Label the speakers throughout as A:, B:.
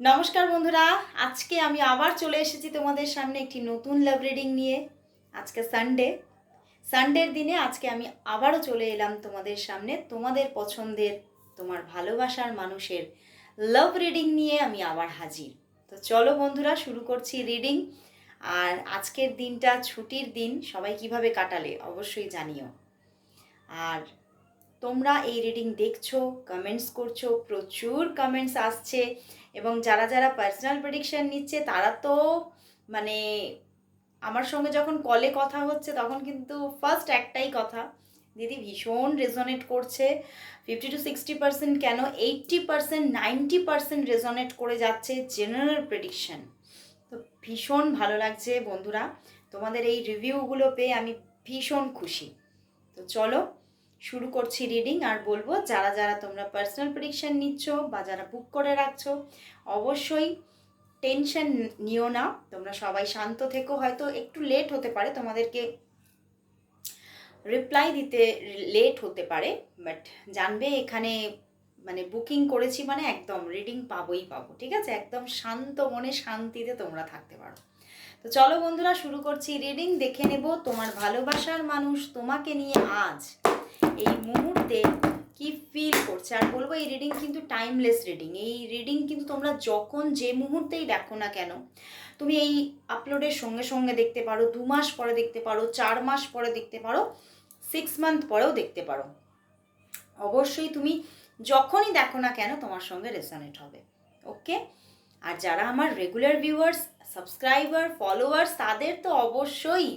A: নমস্কার বন্ধুরা, আজকে আমি আবার চলে এসেছি তোমাদের সামনে একটি নতুন লাভ রিডিং নিয়ে। আজকে সানডে সানডের দিনে আজকে আমি আবারও চলে এলাম তোমাদের সামনে তোমাদের পছন্দের, তোমার ভালোবাসার মানুষের লাভ রিডিং নিয়ে আমি আবার হাজির। তো চলো বন্ধুরা, শুরু করছি রিডিং আর আজকের দিনটা, ছুটির দিন, সবাই কীভাবে কাটালে অবশ্যই জানিও। আর তোমরা এই রিডিং দেখছ কমেন্টস করছ, প্রচুর কমেন্টস আসছে এবং যারা যারা পার্সোনাল প্রেডিকশন নিচ্ছে তারা তো মানে আমার সঙ্গে যখন কলে কথা হচ্ছে তখন কিন্তু ফার্স্ট একটাই কথা, দিদি ভীষণ রেজনেট করছে। ফিফটি টু সিক্সটি পার্সেন্ট কেন? Eighty percent ninety percent resonate করে যাচ্ছে জেনারেল প্রেডিকশন তো ভীষণ ভালো লাগছে বন্ধুরা, তোমাদের এই রিভিউগুলো পেয়ে আমি ভীষণ খুশি। তো চলো শুরু করছি রিডিং আর বলব, যারা যারা তোমরা পার্সোনাল প্রেডিকশন নিচ্ছ বা যারা বুক করে রাখছো, অবশ্যই টেনশন নিও না। তোমরা সবাই শান্ত থেকো, হয়তো একটু লেট হতে পারে, তোমাদেরকে রিপ্লাই দিতে লেট হতে পারে বাট জানবে এখানে মানে বুকিং করেছি মানে একদম রিডিং পাবোই পাবো, ঠিক আছে? একদম শান্ত মনে শান্তিতে তোমরা থাকতে পারো। তো চলো বন্ধুরা, শুরু করছি রিডিং দেখে নেব তোমার ভালোবাসার মানুষ তোমাকে নিয়ে আজ এই মুহূর্তে কি ফিল করছে। আর বলব, এই রিডিং কিন্তু টাইমলেস রিডিং এই রিডিং কিন্তু তোমরা যখন যে মুহূর্তেই দেখো না কেন, তুমি এই আপলোডের সঙ্গে সঙ্গে দেখতে পারো, দু মাস পরে দেখতে পারো, চার মাস পরে দেখতে পারো সিক্স মান্থ পরেও দেখতে পারো। অবশ্যই তুমি যখনই দেখো না কেন, তোমার সঙ্গে রেসনেট হবে। ওকে আর যারা আমার রেগুলার ভিউয়ার্স সাবস্ক্রাইবার ফলোয়ার্স তাদের তো অবশ্যই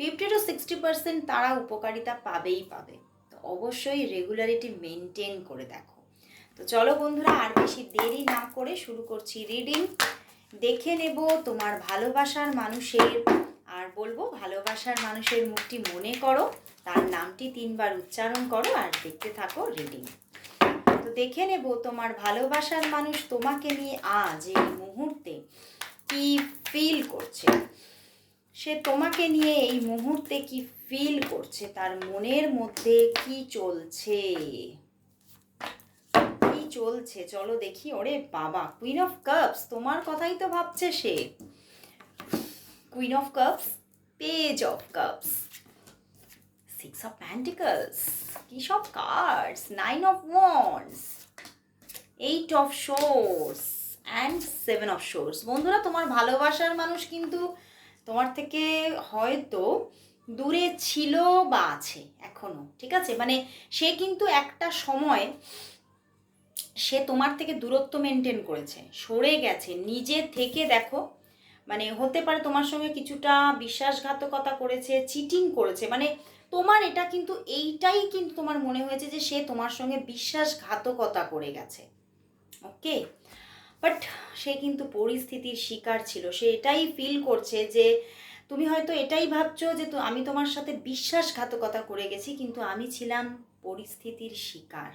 A: ফিফটি টু সিক্সটি পার্সেন্ট তারা উপকারিতা পাবেই পাবে। তো অবশ্যই রেগুলারিটি মেনটেন করে দেখো। তো চলো বন্ধুরা, আর বেশি দেরি না করে শুরু করছি রিডিং দেখে নেব তোমার ভালোবাসার মানুষের, আর বলব ভালোবাসার মানুষের মুখটি মনে করো, তার নামটি তিনবার উচ্চারণ করো আর দেখতে থাকো রিডিং তো দেখে নেব তোমার ভালোবাসার মানুষ তোমাকে নিয়ে আজ এই মুহূর্তে কি ফিল করছে? সে তোমাকে নিয়ে এই মুহূর্তে কি ফিল করছে? তার মনের মধ্যে কি চলছে? কি চলছে? চলো দেখি। ওরে বাবা কুইন অফ কাপস তোমার কথাই তো ভাবছে সে। Queen of cups page of cups six of pentacles কি সব cards nine of wands eight of swords and seven of swords বন্ধুরা, তোমার ভালোবাসার মানুষ কিন্তু তোমার থেকে হয়তো দূরে ছিল বা আছে এখনও, ঠিক আছে? মানে সে কিন্তু একটা সময় সে তোমার থেকে দূরত্ব মেনটেন করেছে, সরে গেছে, নিজে থেকে দেখো মানে হতে পারে তোমার সঙ্গে কিছুটা বিশ্বাসঘাতকতা করেছে চিটিং করেছে মানে তোমার এটা কিন্তু এইটাই কিন্তু তোমার মনে হয়েছে যে সে তোমার সঙ্গে বিশ্বাসঘাতকতা করে গেছে ওকে বাট সে কিন্তু পরিস্থিতির শিকার ছিল। সে এটাই ফিল করছে যে তুমি হয়তো এটাই ভাবছ যে তো আমি তোমার সাথে বিশ্বাসঘাতকতা করে গেছি, কিন্তু আমি ছিলাম পরিস্থিতির শিকার।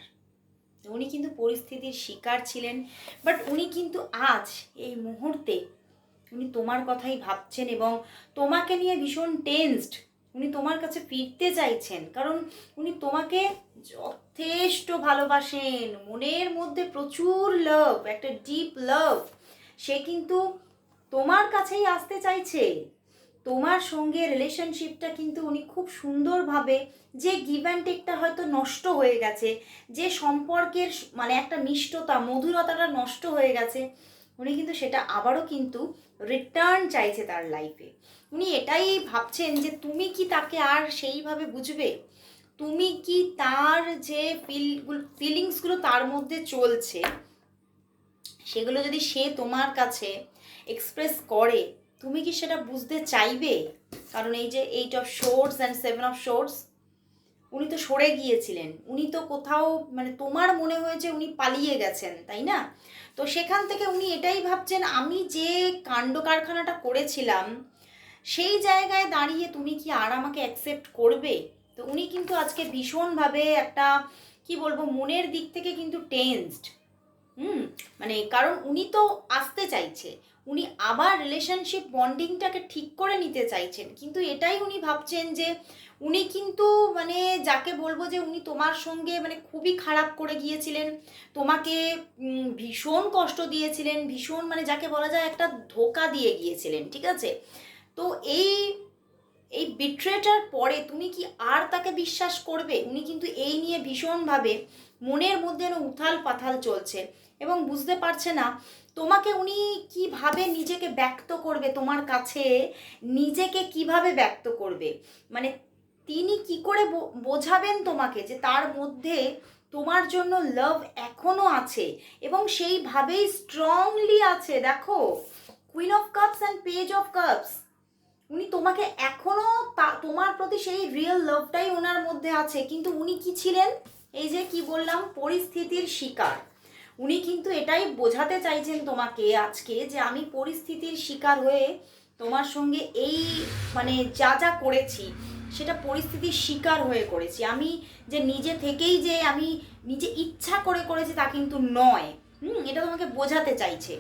A: উনি কিন্তু পরিস্থিতির শিকার ছিলেন বাট উনি কিন্তু আজ এই মুহূর্তে উনি তোমার কথাই ভাবছেন এবং তোমাকে নিয়ে ভীষণ টেন্সড উনি তোমার কাছে ফিরতে চাইছেন। কারণ উনি তোমাকে যথেষ্ট ভালোবাসেন। মনের মধ্যে প্রচুর লাভ একটা ডিপ লাভ সে কিন্তু তোমার কাছেই আসতে চাইছে। তোমার সঙ্গে রিলেশনশিপটা কিন্তু উনি খুব সুন্দরভাবে যে গিভ অ্যান্ড টেকটা হয়তো নষ্ট হয়ে গেছে, যে সম্পর্কের মানে একটা মিষ্টতা মধুরতাটা নষ্ট হয়ে গেছে, উনি কিন্তু সেটা আবারও কিন্তু রিটার্ন চাইছে তার লাইফে উনি এটাই ভাবছেন যে তুমি কি তাকে আর সেইভাবে বুঝবে? তুমি কি তার যে ফিলগুলো ফিলিংসগুলো তার মধ্যে চলছে, সেগুলো যদি সে তোমার কাছে এক্সপ্রেস করে, তুমি কি সেটা বুঝতে চাইবে? কারণ এই যে eight of swords and seven of swords উনি তো সরে গিয়েছিলেন। উনি তো কোথাও মানে তোমার মনে হয়েছে উনি পালিয়ে গেছেন, তাই না? তো সেখান থেকে উনি এটাই ভাবছেন, আমি যে কাণ্ড কারখানাটা করেছিলাম সেই জায়গায় দাঁড়িয়ে তুমি কি আর আমাকে অ্যাকসেপ্ট করবে? তো উনি কিন্তু আজকে ভীষণভাবে একটা, কি বলব, মনের দিক থেকে কিন্তু টেন্সড হুম? মানে কারণ উনি তো আসতে চাইছে। উনি আবার রিলেশনশিপ বন্ডিংটাকে ঠিক করে নিতে চাইছেন। কিন্তু এটাই উনি ভাবছেন যে উনি কিন্তু মানে যাকে বলব যে উনি তোমার সঙ্গে মানে খুবই খারাপ করে গিয়েছিলেন, তোমাকে ভীষণ কষ্ট দিয়েছিলেন, ভীষণ মানে যাকে বলা যায় একটা ধোকা দিয়ে গিয়েছিলেন, ঠিক আছে? তো এই এই বিট্রেটার পরে তুমি কি আর তাকে বিশ্বাস করবে? উনি কিন্তু এই নিয়ে ভীষণভাবে মনের মধ্যে যেন উথাল পাথাল চলছে এবং বুঝতে পারছে না, তোমাকে উনি কীভাবে নিজেকে ব্যক্ত করবে তোমার কাছে? নিজেকে কীভাবে ব্যক্ত করবে? মানে তিনি কি করে বোঝাবেন তোমাকে যে তার মধ্যে তোমার জন্য লাভ এখনও আছে এবং সেইভাবেই স্ট্রংলি আছে? দেখো queen of cups and page of cups উনি তোমাকে এখনও তোমার প্রতি সেই রিয়েল লাভটাই ওনার মধ্যে আছে, কিন্তু উনি কি ছিলেন? এই যে কি বললাম, পরিস্থিতির শিকার। উনি কিন্তু এটাই বোঝাতে চাইছেন তোমাকে আজকে যে আমি পরিস্থিতির শিকার হয়ে তোমার সঙ্গে এই মানে যা যা করেছি, সেটা পরিস্থিতির শিকার হয়ে করেছি। আমি যে নিজে থেকেই যে আমি নিজে ইচ্ছা করে করেছি তা কিন্তু নয়। হুম, এটা তোমাকে বোঝাতে চাইছে।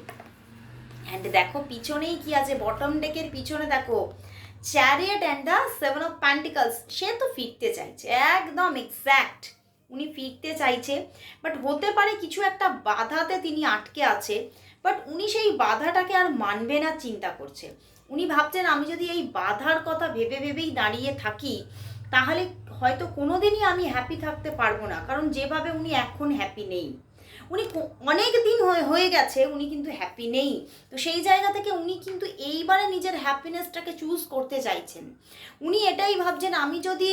A: অ্যান্ড দেখো, পিছনেই কি আছে? বটম ডেকের পিছনে দেখো chariot and the seven of pentacles সে তো ফিরতে চাইছে। একদম এক্স্যাক্ট উনি ফিরতে চাইছে। বাট হতে পারে কিছু একটা বাধাতে তিনি আটকে আছে। বাট উনি সেই বাধাটাকে আর মানবে না, চিন্তা করছে। উনি ভাবছেন, আমি যদি এই বাধার কথা ভেবে ভেবেই দাঁড়িয়ে থাকি, তাহলে হয়তো কোনোদিনই আমি হ্যাপি থাকতে পারব না। কারণ যেভাবে উনি এখন হ্যাপি নেই। উনি অনেক দিন হয়ে গেছে, উনি কিন্তু হ্যাপি নেই। তো সেই জায়গা থেকে উনি কিন্তু এইবারে নিজের হ্যাপিনেসটাকে চুজ করতে চাইছেন। উনি এটাই ভাবছেন, আমি যদি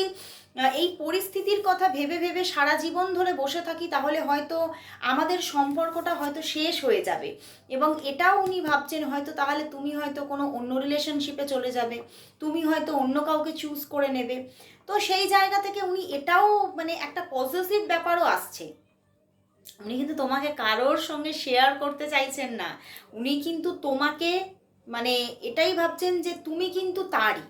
A: এই পরিস্থিতির কথা ভেবে ভেবে সারা জীবন ধরে বসে থাকি, তাহলে হয়তো আমাদের সম্পর্কটা হয়তো শেষ হয়ে যাবে। এবং এটাও উনি ভাবছেন, হয়তো তাহলে তুমি হয়তো কোনো অন্য রিলেশনশিপে চলে যাবে, তুমি হয়তো অন্য কাউকে চুজ করে নেবে। তো সেই জায়গা থেকে উনি এটাও মানে একটা পজিটিভ ব্যাপারও আসছে। উনি কিন্তু তোমাকে কারোর সঙ্গে শেয়ার করতে চাইছেন না। উনি কিন্তু তোমাকে মানে এটাই ভাবছেন যে তুমি কিন্তু তারই।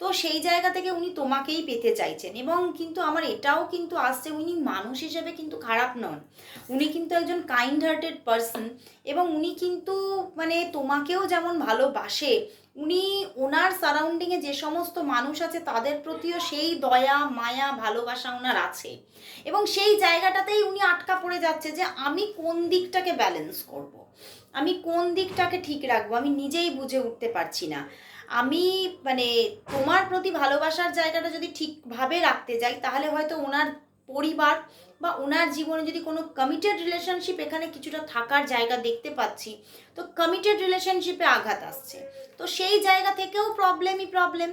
A: তো সেই জায়গা থেকে উনি তোমাকেই পেতে চাইছেন এবং কিন্তু আমার এটাও কিন্তু আসছে, উনি মানুষ হিসেবে কিন্তু খারাপ নন। উনি কিন্তু একজন কাইন্ড হার্টেড পারসন এবং উনি কিন্তু মানে তোমাকেও যেমন ভালোবাসে উনি, ওনার সারাউন্ডিংয়ে যে সমস্ত মানুষ আছে, তাদের প্রতিও সেই দয়া, মায়া, ভালোবাসা ওনার আছে। এবং সেই জায়গাটাতেই উনি আটকা পড়ে যাচ্ছে যে, আমি কোন দিকটাকে ব্যালেন্স করব। আমি কোন দিকটাকে ঠিক রাখব? আমি নিজেই বুঝে উঠতে পারছি না। আমি মানে তোমার প্রতি ভালোবাসার জায়গাটা যদি ঠিকভাবে রাখতে যাই, তাহলে হয়তো ওনার পরিবার বা ওনার জীবনে যদি কোনো কমিটেড রিলেশনশিপ এখানে কিছুটা থাকার জায়গা দেখতে পাচ্ছি, তো কমিটেড রিলেশনশিপে আঘাত আসছে। তো সেই জায়গা থেকেও প্রবলেমই প্রবলেম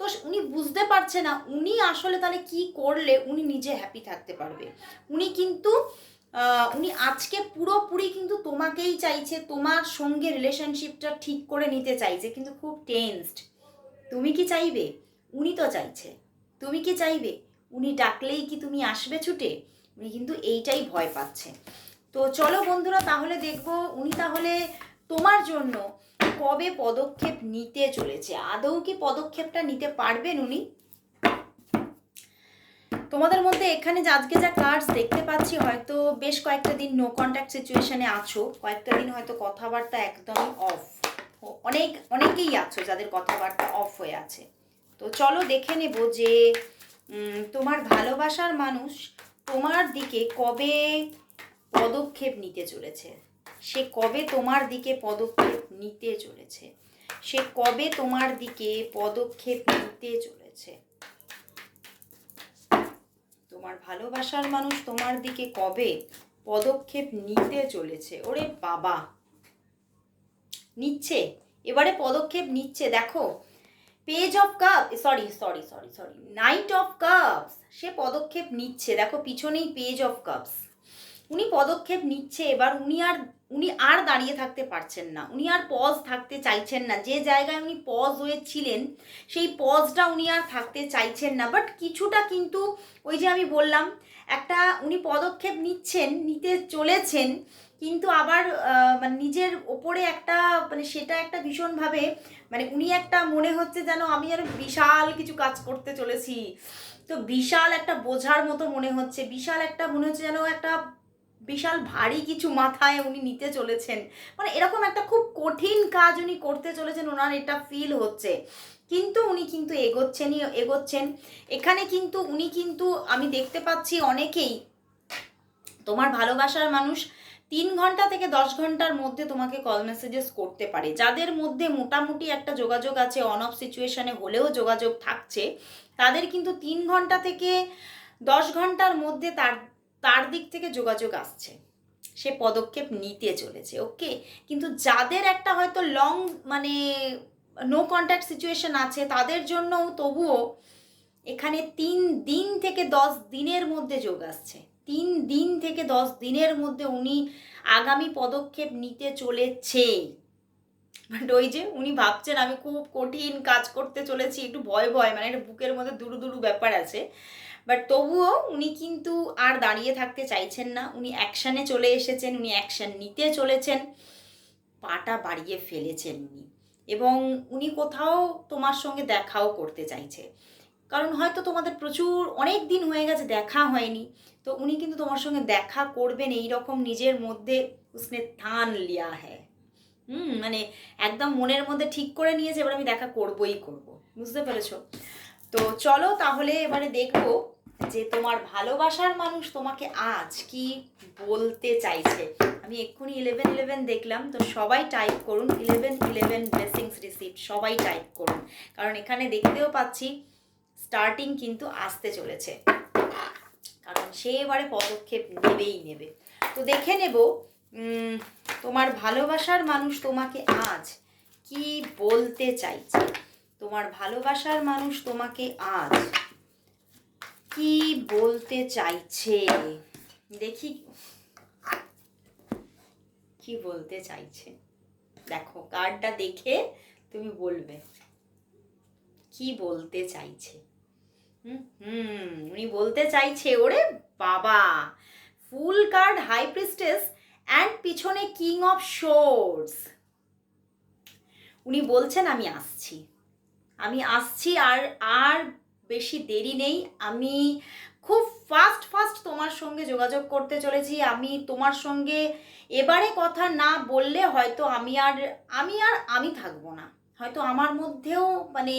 A: তো উনি বুঝতে পারছে না, উনি আসলে তাহলে কি করলে উনি নিজে হ্যাপি থাকতে পারবে। উনি কিন্তু উনি আজকে পুরোপুরি কিন্তু তোমাকেই চাইছে, তোমার সঙ্গে রিলেশনশিপটা ঠিক করে নিতে চাইছে, কিন্তু খুব টেন্সড তুমি কি চাইবে? উনি তো চাইছে। তুমি কি চাইবে? উনি ডাকলেই কি তুমি আসবে ছুটে? উনি কিন্তু এইটাই ভয় পাচ্ছে। তো চলো বন্ধুরা, তাহলে দেখব উনি তাহলে তোমার জন্য কবে পদক্ষেপ নিতে চলেছে। আদৌ কি পদক্ষেপটা নিতে পারবেন উনি? তোমাদের মধ্যে এখানে আজকে যা কার্ডস দেখতে পাচ্ছি, হয়তো বেশ কয়েকটা দিন নো কন্ট্যাক্ট সিচুয়েশনে আছো। কয়েকটা দিন হয়তো কথাবার্তা একদমই অফ অনেক, অনেকেই আছো যাদের কথাবার্তা অফ হয়ে আছে। তো চলো দেখে নেব যে তোমার ভালোবাসার মানুষ তোমার দিকে কবে পদক্ষেপ নিতে চলেছে? সে কবে তোমার দিকে পদক্ষেপ নিতে চলেছে? সে কবে তোমার দিকে পদক্ষেপ নিতে চলেছে? তোমার ভালোবাসার মানুষ তোমার দিকে কবে পদক্ষেপ নিতে চলেছে? ওরে বাবা। নিচ্ছে। এবারে পদক্ষেপ নিচ্ছে। দেখো page of cup sorry sorry sorry sorry knight of cups সে পদক্ষেপ নিচ্ছে। দেখো, পিছনেই পেজ অফ কাপস উনি পদক্ষেপ নিচ্ছে, এবার উনি আর উনি আর দাঁড়িয়ে থাকতে পারছেন না। উনি আর পজ থাকতে চাইছেন না। যে জায়গায় উনি পজ হয়েছিলেন, সেই পজটা উনি আর থাকতে চাইছেন না। বাট কিছুটা কিন্তু ওই যে আমি বললাম, একটা উনি পদক্ষেপ নিচ্ছেন, নিতে চলেছেন, কিন্তু আবার মানে নিজের ওপরে একটা মানে সেটা একটা ভীষণভাবে মানে উনি একটা মনে হচ্ছে যেন আমি যেন বিশাল কিছু কাজ করতে চলেছি। তো বিশাল একটা বোঝার মতো মনে হচ্ছে, বিশাল একটা মনে হচ্ছে যেন একটা বিশাল ভারী কিছু মাথায় উনি নিতে চলেছেন। মানে এরকম একটা খুব কঠিন কাজ উনি করতে চলেছেন, ওনার এটা ফিল হচ্ছে। কিন্তু উনি কিন্তু এগোচ্ছেনই, এগোচ্ছেন। এখানে কিন্তু উনি কিন্তু, আমি দেখতে পাচ্ছি অনেকেই, তোমার ভালোবাসার মানুষ তিন ঘণ্টা থেকে দশ ঘণ্টার মধ্যে তোমাকে কল মেসেজেস করতে পারে। যাদের মধ্যে মোটামুটি একটা যোগাযোগ আছে অন অফ সিচুয়েশনে হলেও যোগাযোগ থাকছে, তাদের কিন্তু তিন ঘণ্টা থেকে দশ ঘণ্টার মধ্যে তার তার দিক থেকে যোগাযোগ আসছে। সে পদক্ষেপ নিতে চলেছে ওকে কিন্তু যাদের একটা হয়তো লং মানে নো কন্ট্যাক্ট সিচুয়েশন আছে, তাদের জন্যও তবুও এখানে তিন দিন থেকে দশ দিনের মধ্যে যোগ আসছে। তিন দিন থেকে দশ দিনের মধ্যে উনি আগামী পদক্ষেপ নিতে চলেছে। বাট ওই যে উনি ভাবছেন, আমি খুব কঠিন কাজ করতে চলেছি, একটু ভয় ভয় মানে একটা বুকের মধ্যে দুরু দুরু ব্যাপার আছে। বাট তবুও উনি কিন্তু আর দাঁড়িয়ে থাকতে চাইছেন না। উনি অ্যাকশানে চলে এসেছেন, উনি অ্যাকশান নিতে চলেছেন। পাটা বাড়িয়ে ফেলেছেন উনি। এবং উনি কোথাও তোমার সঙ্গে দেখাও করতে চাইছে। কারণ হয়তো তোমাদের প্রচুর অনেক দিন হয়ে গেছে, দেখা হয়নি। তো উনি কিন্তু তোমার সঙ্গে দেখা করবেন এই রকম নিজের মধ্যে উসনে থান লিয়া হ্যায়। হুম মানে একদম মনের মধ্যে ঠিক করে নিয়েছে, এবার আমি দেখা করবই করব। বুঝতে পেরেছ? তো চলো তাহলে এবারে দেখব যে তোমার ভালোবাসার মানুষ তোমাকে আজ কি বলতে চাইছে। আমি এক্ষুনি ইলেভেন ইলেভেন দেখলাম, তো সবাই টাইপ করুন ইলেভেন ইলেভেন ব্লেসিংস রিসিপ্ট সবাই টাইপ করুন। কারণ এখানে দেখতেও পাচ্ছি স্টার্টিং কিন্তু আসতে চলেছে। কারণ সে এবারে পদক্ষেপ নেবেই নেবে। তো দেখে নেব তোমার ভালোবাসার মানুষ তোমাকে আজ কি বলতে চাইছে? তোমার ভালোবাসার মানুষ তোমাকে আজ কি বলতে চাইছে? দেখি কি বলতে চাইছে? দেখো কার্ডটা দেখে তুমি বলবে। কি বলতে চাইছে? হুম উনি বলতে চাইছে, ওরে বাবা, fool card, high priestess and পিছনে কিং অফ শোর্স উনি বলছেন, আমি আসছি। আমি আসছি আর আর বেশি দেরি নেই। আমি খুব ফাস্ট ফাস্ট তোমার সঙ্গে যোগাযোগ করতে চলেছি। আমি তোমার সঙ্গে এবারে কথা না বললে হয়তো আমি আর আমি আর আমি থাকব না। হয়তো আমার মধ্যেও মানে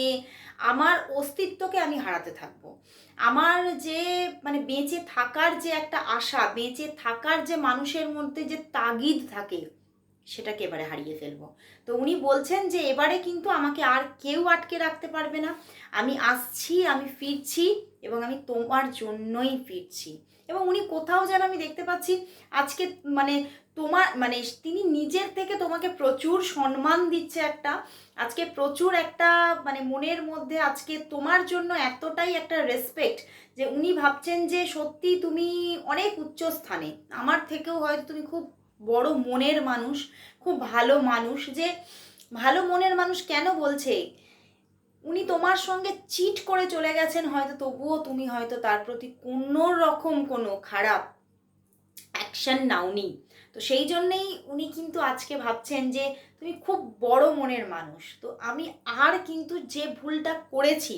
A: আমার অস্তিত্বকে আমি হারাতে থাকব। আমার যে মানে বেঁচে থাকার যে একটা আশা, বেঁচে থাকার যে মানুষের মধ্যে যে তাগিদ থাকে, সেটাকে এবারে হারিয়ে ফেলব। তো উনি বলছেন যে এবারে কিন্তু আমাকে আর কেউ আটকে রাখতে পারবে না। আমি আসছি, আমি ফিরছি এবং আমি তোমার জন্যই ফিরছি। এবং উনি কোথাও যেন আমি দেখতে পাচ্ছি, আজকে মানে তোমার মানে তিনি নিজের থেকে তোমাকে প্রচুর সম্মান দিচ্ছে একটা, আজকে প্রচুর একটা মানে মনের মধ্যে আজকে তোমার জন্য এতটাই একটা রেসপেক্ট যে উনি ভাবছেন যে সত্যি তুমি অনেক উচ্চ স্থানে। আমার থেকেও হয়তো তুমি খুব বড় মনের মানুষ, খুব ভালো মানুষ, যে ভালো মনের মানুষ কেন বলছে? উনি তোমার সঙ্গে চিট করে চলে গেছেন, হয়তো তবুও তুমি হয়তো তার প্রতি কোনো রকম কোনো খারাপ অ্যাকশন নাওনি। তো সেই জন্যেই উনি কিন্তু আজকে ভাবছেন যে তুমি খুব বড় মনের মানুষ। তো আমি আর কিন্তু যে ভুলটা করেছি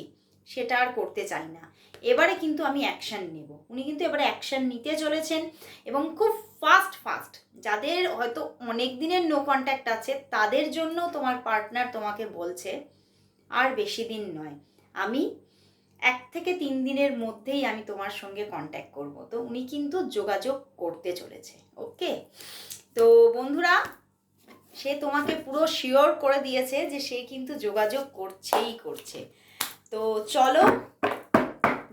A: সেটা আর করতে চাই না। এবারে কিন্তু আমি অ্যাকশন নেব। উনি কিন্তু এবারে অ্যাকশন নিতে চলেছেন এবং খুব ফাস্ট ফাস্ট যাদের হয়তো অনেক দিনের নো কন্ট্যাক্ট আছে, তাদের জন্য তোমার পার্টনার তোমাকে বলছে আর বেশি দিন নয়। আমি এক থেকে তিন দিনের মধ্যেই আমি তোমার সঙ্গে কন্ট্যাক্ট করব। তো উনি কিন্তু যোগাযোগ করতে চলেছে ওকে তো বন্ধুরা, সে তোমাকে পুরো শিওর করে দিয়েছে যে সে কিন্তু যোগাযোগ করছেই করছে। তো চলো,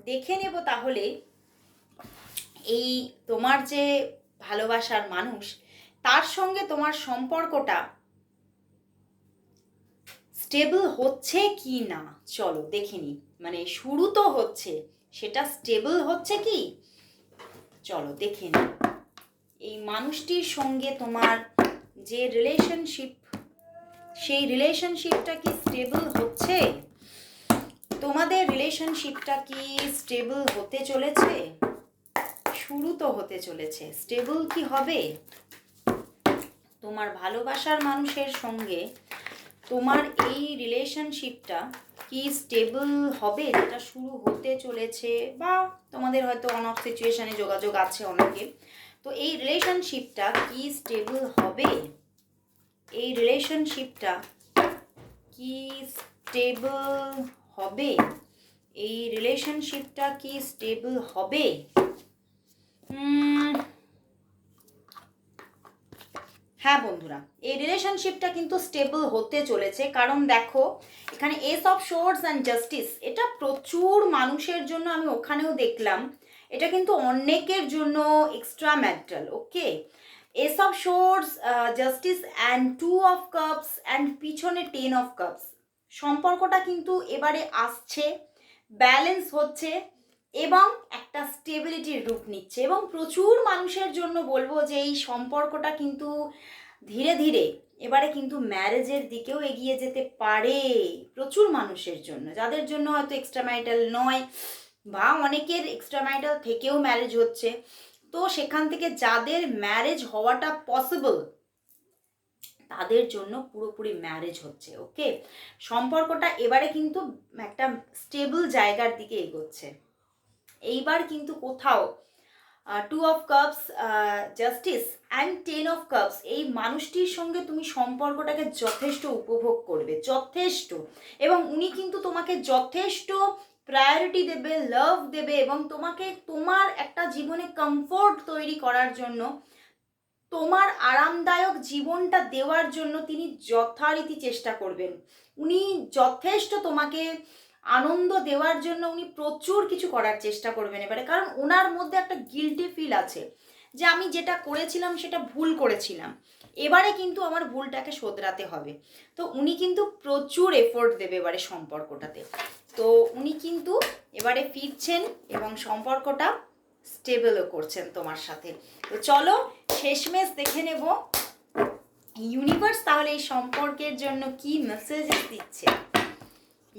A: দেখে নেব তাহলে এই তোমার যে ভালোবাসার মানুষ, তার সঙ্গে তোমার সম্পর্কটা স্টেবল হচ্ছে কি না? চলো দেখে নি মানে শুরু তো হচ্ছে, সেটা স্টেবল হচ্ছে কি? চলো দেখে নি এই মানুষটির সঙ্গে তোমার যে রিলেশনশিপ সেই রিলেশনশিপটা কি স্টেবল হচ্ছে? তোমাদের রিলেশনশিপটা কি স্টেবল হতে চলেছে? শুরু তো হতে চলেছে। স্টেবল কি হবে? তোমার ভালোবাসার মানুষের সঙ্গে তোমার এই রিলেশনশিপটা কি স্টেবল হবে? যেটা শুরু হতে চলেছে বা তোমাদের হয়তো অন অফ সিচুয়েশনে যোগাযোগ আছে অনেকে। তো এই রিলেশনশিপটা কি স্টেবল হবে? এই রিলেশনশিপটা কি স্টেবল হবে? এই রিলেশনশিপটা কি স্টেবল হবে? উম, হ্যাঁ বন্ধুরা, এই রিলেশনশিপটা কিন্তু স্টেবল হতে চলেছে। কারণ দেখো, এখানে ace of swords and justice এটা প্রচুর মানুষের জন্য আমি ওখানেও দেখলাম। এটা কিন্তু অনেকের জন্য extra marital okay ace of swords justice and two of cups and পিছনে টেন অফ কাপস সম্পর্কটা কিন্তু এবারে আসছে ব্যালেন্স হচ্ছে। এবং একটা স্টেবিলিটির রূপ নিচ্ছে। এবং প্রচুর মানুষের জন্য বলব যে এই সম্পর্কটা কিন্তু ধীরে ধীরে এবারে কিন্তু ম্যারেজের দিকেও এগিয়ে যেতে পারে প্রচুর মানুষের জন্য। যাদের জন্য হয়তো এক্সট্রা ম্যারিটাল নয় বা অনেকের এক্সট্রা ম্যারিটাল থেকেও ম্যারেজ হচ্ছে। তো সেখান থেকে যাদের ম্যারেজ হওয়াটা পসিবল তাদের জন্য পুরোপুরি ম্যারেজ হচ্ছে ওকে সম্পর্কটা এবারে কিন্তু একটা স্টেবল জায়গার দিকে এগোচ্ছে। এইবার কিন্তু কোথাও two of cups justice and ten of cups এই মানুষটির সঙ্গে তুমি সম্পর্কটাকে যথেষ্ট উপভোগ করবে, যথেষ্ট। এবং উনি কিন্তু তোমাকে যথেষ্ট প্রায়োরিটি দেবে লাভ দেবে এবং তোমাকে তোমার একটা জীবনে কমফোর্ট তৈরি করার জন্য, তোমার আরামদায়ক জীবনটা দেওয়ার জন্য তিনি যথারীতি চেষ্টা করবেন। উনি যথেষ্ট তোমাকে আনন্দ দেওয়ার জন্য উনি প্রচুর কিছু করার চেষ্টা করবেন এবারে। কারণ ওনার মধ্যে একটা গিল্টি ফিল আছে যে আমি যেটা করেছিলাম সেটা ভুল করেছিলাম। এবারে কিন্তু আমার ভুলটাকে শোধরাতে হবে। তো উনি কিন্তু প্রচুর এফোর্ট দেবে এবারে সম্পর্কটাতে। তো উনি কিন্তু এবারে ফিরছেন এবং সম্পর্কটা স্টেবলও করছেন তোমার সাথে। তো চলো, শেষমেশ দেখে নেব ইউনিভার্স তাহলে এই সম্পর্কের জন্য কি মেসেজ দিচ্ছে।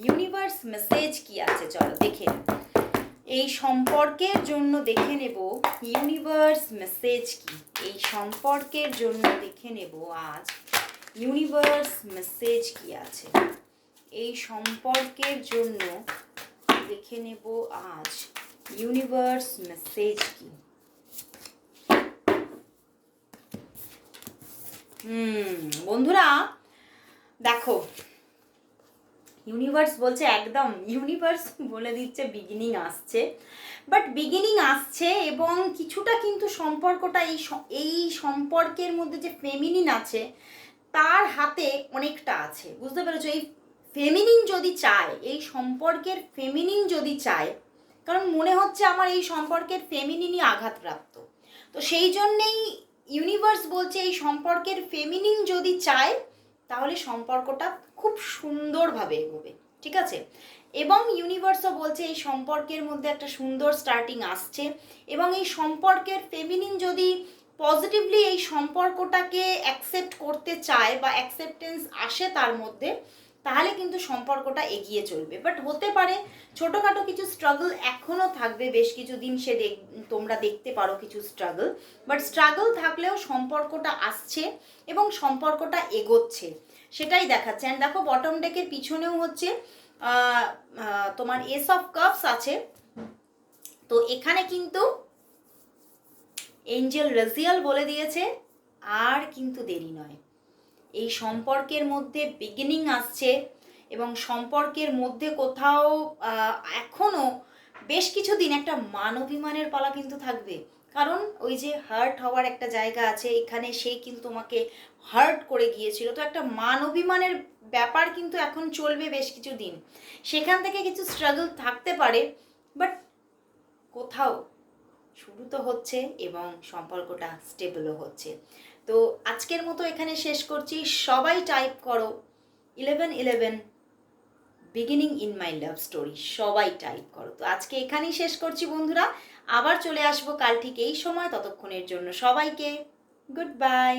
A: ইউনিভার্স মেসেজ কি আছে? চলো দেখে এই সম্পর্কের জন্য দেখে নেব ইউনিভার্স মেসেজ কি। এই সম্পর্কের জন্য দেখে নেব আজ ইউনিভার্স মেসেজ কি আছে? এই সম্পর্কের জন্য দেখে নেব আজ ইউনিভার্স মেসেজ কি। হুম, বন্ধুরা, দেখো ইউনিভার্স বলছে একদম ইউনিভার্স বলে দিচ্ছে বিগিনিং আসছে। বাট বিগিনিং আসছে এবং কিছুটা কিন্তু সম্পর্কটা এই এই সম্পর্কের মধ্যে যে ফেমিনিন আছে, তার হাতে অনেকটা আছে। বুঝতে পেরেছ? এই ফেমিনিন যদি চায়, এই সম্পর্কের ফেমিনিন যদি চায়, কারণ মনে হচ্ছে আমার এই সম্পর্কের ফেমিনিনই আঘাতপ্রাপ্ত। তো সেই জন্যেই ইউনিভার্স বলছে এই সম্পর্কের ফেমিনিন যদি চায়, তাহলে সম্পর্কটা খুব সুন্দরভাবে এগোবে, ঠিক আছে? এবং ইউনিভার্সও বলছে এই সম্পর্কের মধ্যে একটা সুন্দর স্টার্টিং আসছে এবং এই সম্পর্কের ফেমিনিন যদি পজিটিভলি এই সম্পর্কটাকে অ্যাকসেপ্ট করতে চায় বা অ্যাকসেপ্টেন্স আসে তার মধ্যে, তাহলে কিন্তু সম্পর্কটা এগিয়ে চলবে। বাট হতে পারে, ছোটোখাটো কিছু স্ট্রাগল এখনও থাকবে, বেশ কিছু দিন সে দেখ, তোমরা দেখতে পারো কিছু স্ট্রাগল বাট স্ট্রাগল থাকলেও সম্পর্কটা আসছে এবং সম্পর্কটা এগোচ্ছে। সেটাই দেখাচ্ছে। অ্যান্ড দেখো বটম ডেকের পিছনেও হচ্ছে তোমার এস অফ কাপস আছে। তো এখানে কিন্তু এঞ্জেল রাজিয়াল বলে দিয়েছে আর কিন্তু দেরি নয়। এই সম্পর্কের মধ্যে বিগিনিং আসছে এবং সম্পর্কের মধ্যে কোথাও আহ, এখনও বেশ কিছুদিন একটা মানবিমানের পালা কিন্তু থাকবে। কারণ ওই যে হার্ট হওয়ার একটা জায়গা আছে, এখানে সে কিন্তু তোমাকে হার্ট করে গিয়েছিল। তো একটা মান অভিমানের ব্যাপার কিন্তু এখন চলবে বেশ কিছু দিন সেখান থেকে কিছু স্ট্রাগল থাকতে পারে বাট কোথাও শুরু তো হচ্ছে এবং সম্পর্কটা স্টেবলও হচ্ছে। তো আজকের মতো এখানে শেষ করছি। সবাই টাইপ করো। Eleven eleven beginning in my love story সবাই টাইপ করো। তো আজকে এখানেই শেষ করছি বন্ধুরা। আবার চলে আসব কাল ঠিক এই সময় ততক্ষণের জন্য সবাইকে গুড বাই